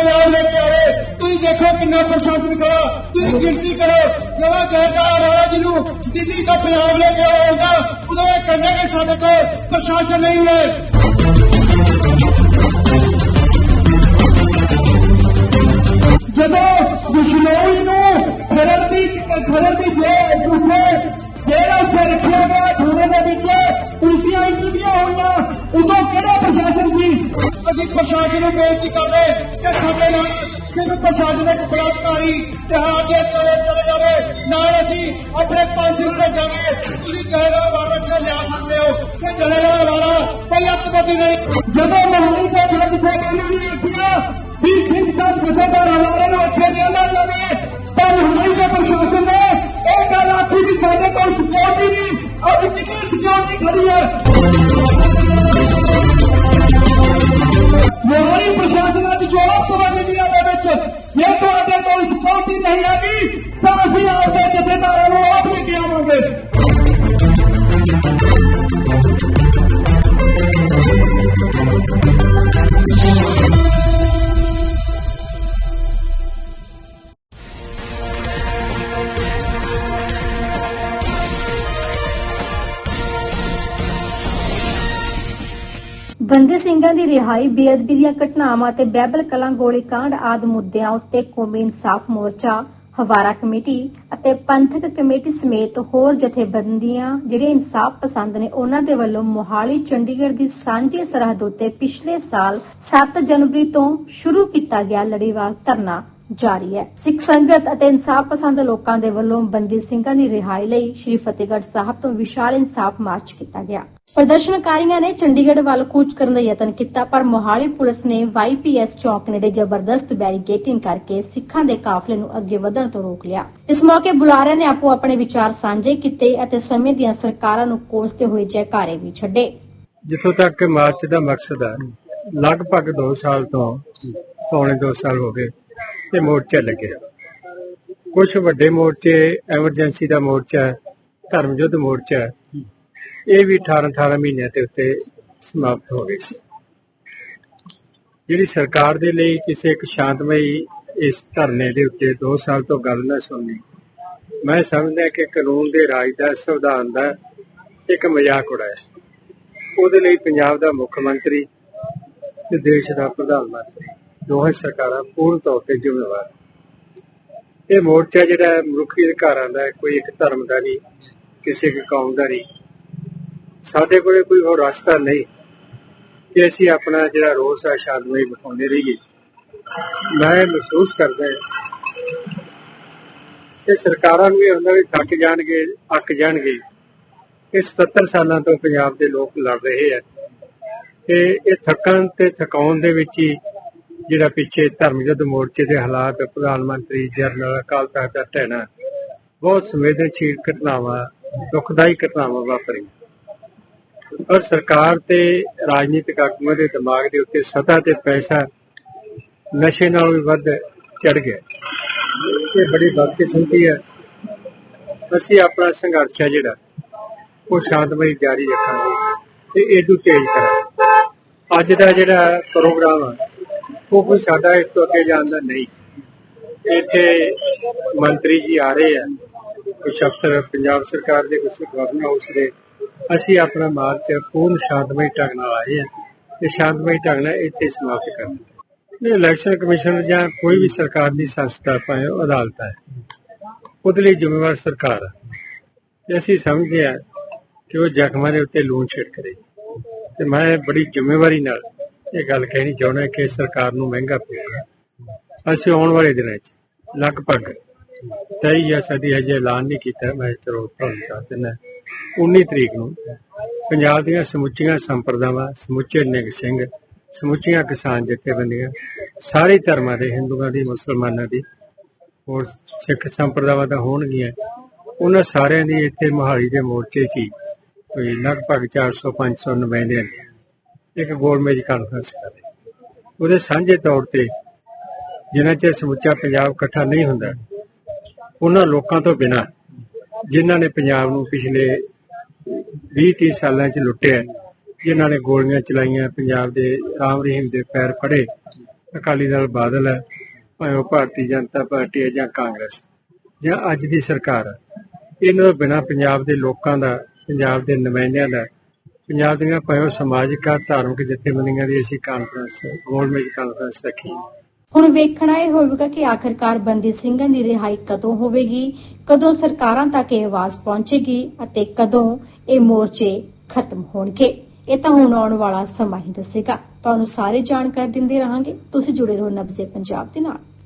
ਦਿੱਲੀ ਤੋਂ ਪੰਜਾਬ ਲੈ ਕੇ ਆਵੇ ਤੁਸੀਂ ਦੇਖੋ ਕਿੰਨਾ ਪ੍ਰਸ਼ਾਸਨ ਖੜਾ ਤੁਸੀਂ ਗਿਣਤੀ ਕਰੋ ਜਦੋਂ ਜੈਕਾਰ ਹੋਇਆ ਜਿਹਨੂੰ ਦਿੱਲੀ ਤੋਂ ਪੰਜਾਬ ਲੈ ਕੇ ਆਉਂਦਾ ਉਦੋਂ ਇਹ ਕਹਿੰਦੇ ਕਿ ਸਾਡੇ ਕੋਲ ਪ੍ਰਸ਼ਾਸਨ ਨਹੀਂ ਹੈ ਅਸੀਂ ਪ੍ਰਸ਼ਾਸਨ ਨੂੰ ਬੇਨਤੀ ਕਰਦੇ ਕਿ ਸਾਡੇ ਨਾਲ ਕਿਸੇ ਪ੍ਰਸ਼ਾਸਨ ਬਲਾਤਕਾਰੀ ਤੇ ਹਾਂ ਦੇ ਚਲੇ ਚਲੇ ਜਾਵੇ। ਨਾਲ ਅਸੀਂ ਆਪਣੇ ਪੰਜ ਦਿਨ ਤੇ ਜਾਵੇ ਤੁਸੀਂ ਕਹਿਣਾ ਵਾਰਕ ਨੇ ਲਿਆ ਸਕਦੇ ਹੋ। ਕਿ ਚਲੇ ਜਾਓ ਵਾਲਾ ਕੋਈ ਅੱਤਵਾਦੀ ਨਹੀਂ ਜਦੋਂ ਮਹਾਨੀ ਤੋਂ ਖਰੜ ਸੇ ਨੂੰ ਨਹੀਂ ਆਖਿਆ ਵੀ ਸਿੰਘ ਸਾਹਿਬ ਕਿਸੇ ਦਾ ਹਵਾਲੇ ਨੂੰ ਉੱਥੇ ਲਿਆਂਦਾ ਜਾਵੇ ਬੰਦੀ ਸਿੰਘਾਂ ਦੀ ਰਿਹਾਈ, ਬੇਅਦਬੀ ਦੀਆਂ ਘਟਨਾਵਾਂ ਤੇ ਬਹਿਬਲ ਕਲਾਂ ਗੋਲੀकांड ਆਦ ਮੁੱਦਿਆਂ ਉੱਤੇ ਕੌਮੀ ਇਨਸਾਫ ਮੋਰਚਾ, ਹਵਾਰਾ ਕਮੇਟੀ ਅਤੇ ਪੰਥਕ ਕਮੇਟੀ ਸਮੇਤ ਹੋਰ ਜਥੇਬੰਦੀਆਂ ਜਿਹੜੇ ਇਨਸਾਫ ਪਸੰਦ ਨੇ, ਉਹਨਾਂ ਦੇ ਵੱਲੋਂ ਮੋਹਾਲੀ, ਚੰਡੀਗੜ੍ਹ ਦੀ ਸਾਂਝੇ ਸਰਹੱਦ ਉੱਤੇ ਪਿਛਲੇ ਸਾਲ 7 ਜਨਵਰੀ ਤੋਂ ਸ਼ੁਰੂ ਕੀਤਾ ਗਿਆ ਲੜੀਵਾਰ ਧਰਨਾ। ਜਾਰੀ ਹੈ। ਸਿੱਖ ਸੰਗਤ ਅਤੇ ਇਨਸਾਫ ਪਸੰਦ ਲੋਕਾਂ ਦੇ ਵੱਲੋਂ ਬੰਦੀ ਸਿੰਘਾਂ ਦੀ ਰਿਹਾਈ ਲਈ ਸ਼੍ਰੀ ਫਤਿਹਗੜ੍ਹ ਸਾਹਿਬ ਤੋਂ ਵਿਸ਼ਾਲ ਇਨਸਾਫ ਮਾਰਚ ਕੀਤਾ ਗਿਆ। ਪ੍ਰਦਰਸ਼ਨਕਾਰੀਆਂ ਨੇ ਚੰਡੀਗੜ੍ਹ ਵੱਲ ਕੂਚ ਕਰਨ ਦਾ ਯਤਨ ਕੀਤਾ, ਪਰ ਮੋਹਾਲੀ ਪੁਲਿਸ ਨੇ ਵਾਈਪੀਐਸ ਚੌਕ ਨੇੜੇ ਜ਼ਬਰਦਸਤ ਬੈਰੀਕੇਟਿੰਗ ਕਰਕੇ ਸਿੱਖਾਂ ਦੇ ਕਾਫਲੇ ਨੂੰ ਅੱਗੇ ਵਧਣ ਤੋਂ ਰੋਕ ਲਿਆ। ਇਸ ਮੌਕੇ ਬੁਲਾਰਿਆਂ ਨੇ ਆਪੋ ਆਪਣੇ ਵਿਚਾਰ ਸਾਂਝੇ ਕੀਤੇ ਅਤੇ ਸਮੇਂ ਦੀਆਂ ਸਰਕਾਰਾਂ ਨੂੰ ਕੋਸਤੇ ਹੋਏ ਜੈਕਾਰੇ ਵੀ ਛੱਡੇ। ਜਿੱਥੋਂ ਤੱਕ ਮਾਰਚ ਦਾ ਮਕਸਦ ਹੈ, ਲਗਭਗ 2 ਸਾਲ ਤੋਂ, ਪੌਣੇ 2 ਸਾਲ ਹੋ ਗਏ ਇਹ ਮੋਰਚਾ ਲੱਗਿਆ ਕੁਝ ਵੱਡੇ ਮੋਰਚੇ ਐਮਰਜੈਂਸੀ ਦਾ ਮੋਰਚਾ ਹੈ, ਧਰਮ ਯੁੱਧ ਮੋਰਚਾ ਹੈ। ਇਹ ਵੀ 18 18 ਮਹੀਨਿਆਂ ਤੇ ਉੱਤੇ ਸਮਾਪਤ ਹੋ ਗਏ ਸੀ ਜਿਹੜੀ ਸਰਕਾਰ ਦੇ ਲਈ ਕਿਸੇ ਇੱਕ ਸ਼ਾਂਤਮਈ ਇਸ ਧਰਨੇ ਦੇ ਉੱਤੇ 2 ਸਾਲ ਤੋਂ ਗੱਲ ਨਾ ਸੁਣਨੀ ਮੈਂ ਸਮਝਦਾ ਕਿ ਕਾਨੂੰਨ ਦੇ ਰਾਜ ਦਾ ਸੰਵਿਧਾਨ ਦਾ ਇੱਕ ਮਜ਼ਾਕ ਉਡਾਇਆ ਉਹਦੇ ਲਈ ਪੰਜਾਬ ਦਾ ਮੁੱਖ ਮੰਤਰੀ ਤੇ ਦੇਸ਼ ਦਾ ਪ੍ਰਧਾਨ ਮੰਤਰੀ ਦੋਹੇ ਸਰਕਾਰਾਂ ਪੂਰਨ ਤੌਰ ਤੇ ਜ਼ਿੰਮੇਵਾਰ ਇਹ ਮੋਰਚਾ ਜਿਹੜਾ ਹੈ ਮਨੁੱਖੀ ਅਧਿਕਾਰਾਂ ਦਾ ਹੈ, ਕੋਈ ਇੱਕ ਧਰਮ ਦਾ ਨਹੀਂ ਕਿਸੇ ਇੱਕ ਕੌਮ ਦਾ ਨਹੀਂ। ਸਾਡੇ ਕੋਲੇ ਕੋਈ ਹੋਰ ਰਸਤਾ ਨਹੀਂ। ਕਿ ਅਸੀਂ ਆਪਣਾ ਜਿਹੜਾ ਰੋਸ ਹੈ ਸ਼ਾਂਤਮਈ ਬਿਠਾਉਂਦੇ ਰਹੀਏ। ਮੈਂ ਮਹਿਸੂਸ ਕਰਦਾ ਹਾਂ ਕਿ ਸਰਕਾਰਾਂ ਨੂੰ ਇਹ ਹੁੰਦਾ ਵੀ ਥੱਕ ਜਾਣਗੇ ਅੱਕ ਜਾਣਗੇ। ਇਹ 77 ਸਾਲਾਂ ਤੋਂ ਪੰਜਾਬ ਦੇ ਲੋਕ ਲੜ ਰਹੇ ਆ। ਤੇ ਇਹ ਥੱਕਣ ਤੇ ਥਕਾਉਣ ਦੇ ਵਿੱਚ ਹੀ ਜਿਹੜਾ ਪਿੱਛੇ ਧਰਮ ਯੁੱਧ ਮੋਰਚੇ ਦੇ ਹਾਲਾਤ ਪ੍ਰਧਾਨ ਮੰਤਰੀ ਜਨਰਲ ਅਕਾਲ ਤਖਤ ਦਾ ਢਹਿਣਾ, ਬਹੁਤ ਸੰਵੇਦਨਸ਼ੀਲ ਘਟਨਾਵਾਂ, ਦੁਖਦਾਈ ਘਟਨਾਵਾਂ ਵਾਪਰੀ ਪਰ ਸਰਕਾਰ ਤੇ ਰਾਜਨੀਤਿਕ ਆਗੂਆਂ ਦੇ ਦਿਮਾਗ ਦੇ ਉੱਤੇ ਸਤਾ ਤੇ ਪੈਸਾ ਨਸ਼ੇ ਨਾਲ ਵੀ ਵੱਧ ਚੜ ਗਿਆ। ਇਹ ਬੜੀ ਬਦਕਿਸਮਤੀ ਹੈ। ਅਸੀਂ ਆਪਣਾ ਸੰਘਰਸ਼ ਹੈ ਜਿਹੜਾ, ਉਹ ਸ਼ਾਂਤਮਈ ਜਾਰੀ ਰੱਖਾਂਗੇ ਤੇ ਇਹਨੂੰ ਤੇਜ਼ ਕਰਾਂਗੇ। ਅੱਜ ਦਾ ਜਿਹੜਾ ਪ੍ਰੋਗਰਾਮ ਹੈ ਉਹ ਕੋਈ ਸਾਡਾ ਇਸ ਤੋਂ ਅੱਗੇ ਜਾਣ ਦਾ ਨਹੀਂ। ਇੱਥੇ ਮੰਤਰੀ ਜੀ ਆ ਰਹੇ ਆ ਕੁਝ ਅਫਸਰ, ਪੰਜਾਬ ਸਰਕਾਰ ਦੇ ਕੁਝ ਗਵਰਨਰ ਹਾਊਸ ਦੇ। ਅਸੀਂ ਆਪਣਾ ਮਾਰਚ ਪੂਰਨ ਸ਼ਾਂਤਮਈ ਢੰਗ ਨਾਲ ਆਏ ਆ ਤੇ ਸ਼ਾਂਤਮਈ ਢੰਗ ਨਾਲ ਇੱਥੇ ਸਮਾਪਤ ਕਰਨਾ ਇਹ ਇਲੈਕਸ਼ਨ ਕਮਿਸ਼ਨ ਜਾਂ ਕੋਈ ਵੀ ਸਰਕਾਰ ਦੀ ਸੰਸਥਾ ਭਾਵੇਂ ਉਹ ਅਦਾਲਤ ਹੈ, ਉਹਦੇ ਲਈ ਜ਼ਿੰਮੇਵਾਰ ਸਰਕਾਰ ਹੈ ਅਸੀਂ ਸਮਝਦੇ ਹਾਂ ਕਿ ਉਹ ਜ਼ਖਮਾਂ ਦੇ ਉੱਤੇ ਲੂਣ ਛਿੜਕ ਰਹੀ। ਤੇ ਮੈਂ ਬੜੀ ਜ਼ਿੰਮੇਵਾਰੀ ਨਾਲ ਇਹ ਗੱਲ ਕਹਿਣੀ ਚਾਹੁੰਦਾ ਕਿ ਸਰਕਾਰ ਨੂੰ ਮਹਿੰਗਾ ਪਊਗਾ ਅਸੀਂ ਆਉਣ ਵਾਲੇ ਦਿਨਾਂ 'ਚ ਲਗਭਗ ਤੈਅ ਜਾਂ ਸਦੀ ਹਜੇ ਐਲਾਨ ਨਹੀਂ ਕੀਤਾ, ਮੈਂ ਚਲੋ ਤੁਹਾਨੂੰ ਦੱਸ ਦਿੰਦਾ। 19 ਤਰੀਕ ਨੂੰ ਪੰਜਾਬ ਦੀਆਂ ਸਮੁੱਚੀਆਂ ਸੰਪਰਦਾਵਾਂ, ਸਮੁੱਚੇ ਨਿਗ ਸਿੰਘ, ਸਮੁੱਚੀਆਂ ਕਿਸਾਨ ਜਥੇਬੰਦੀਆਂ, ਸਾਰੇ ਧਰਮਾਂ ਦੇ ਹਿੰਦੂਆਂ ਦੀ, ਮੁਸਲਮਾਨਾਂ ਦੀ ਹੋਰ ਸਿੱਖ ਸੰਪਰਦਾਵਾਂ ਦਾ ਹੋਣਗੀਆਂ। ਉਹਨਾਂ ਸਾਰਿਆਂ ਦੀ ਇੱਥੇ ਮੋਹਾਲੀ ਦੇ ਮੋਰਚੇ 'ਚ ਹੀ ਕੋਈ ਲਗਭਗ 400 500 ਨੁਮਾਇੰਦਿਆਂ ਦੀ ਇੱਕ ਗੋਲਮੇਜ ਕਾਨਫਰੰਸ ਕਰਦੇ ਉਹਦੇ ਸਾਂਝੇ ਤੌਰ ਤੇ ਜਿਨ੍ਹਾਂ ਚਿਰ ਸਮੁੱਚਾ ਪੰਜਾਬ ਇਕੱਠਾ ਨਹੀਂ ਹੁੰਦਾ, ਉਹਨਾਂ ਲੋਕਾਂ ਤੋਂ ਬਿਨਾਂ ਜਿਨ੍ਹਾਂ ਨੇ ਪੰਜਾਬ ਨੂੰ ਪਿਛਲੇ 20-30 ਸਾਲਾਂ 'ਚ ਲੁੱਟਿਆ, ਜਿਨ੍ਹਾਂ ਨੇ ਗੋਲੀਆਂ ਚਲਾਈਆਂ, ਪੰਜਾਬ ਦੇ ਰਾਮ ਰਹੀਮ ਦੇ ਪੈਰ ਫੜੇ, ਅਕਾਲੀ ਦਲ ਬਾਦਲ ਹੈ, ਭਾਵੇਂ ਉਹ ਭਾਰਤੀ ਜਨਤਾ ਪਾਰਟੀ ਹੈ ਜਾਂ ਕਾਂਗਰਸ, ਜਾਂ ਅੱਜ ਦੀ ਸਰਕਾਰ ਹੈ, ਇਹਨਾਂ ਤੋਂ ਬਿਨਾਂ ਪੰਜਾਬ ਦੇ ਲੋਕਾਂ ਦਾ, ਪੰਜਾਬ ਦੇ ਨੁਮਾਇੰਦਿਆਂ ਦਾ ਪੰਜਾਬ ਦੀਆਂ ਭਾਵੇਂ ਸਮਾਜਿਕ ਧਾਰਮਿਕ ਜਥੇਬੰਦੀਆਂ ਦੀ ਅਸੀਂ ਕਾਨਫਰੰਸ ਗੋਲਮੇਜ ਕਾਨਫਰੰਸ ਰੱਖੀ ਹੁਣ ਵੇਖਣਾ ਇਹ ਹੋਵੇਗਾ ਕਿ ਆਖਰਕਾਰ ਬੰਦੀ ਸਿੰਘਾਂ ਦੀ ਰਿਹਾਈ ਕਦੋਂ ਹੋਵੇਗੀ, ਕਦੋਂ ਸਰਕਾਰਾਂ ਤੱਕ ਇਹ ਆਵਾਜ਼ ਪਹੁੰਚੇਗੀ ਅਤੇ ਕਦੋਂ ਇਹ ਮੋਰਚੇ ਖਤਮ ਹੋਣਗੇ। ਇਹ ਤਾਂ ਹੁਣ ਆਉਣ ਵਾਲਾ ਸਮਾਂ ਹੀ ਦੱਸੇਗਾ। ਤੁਹਾਨੂੰ ਸਾਰੇ ਜਾਣਕਾਰੀ ਦਿੰਦੇ ਰਹਾਂਗੇ। ਤੁਸੀਂ ਜੁੜੇ ਰਹੋ ਨਬਜ਼ੇ ਪੰਜਾਬ ਦੇ ਨਾਲ।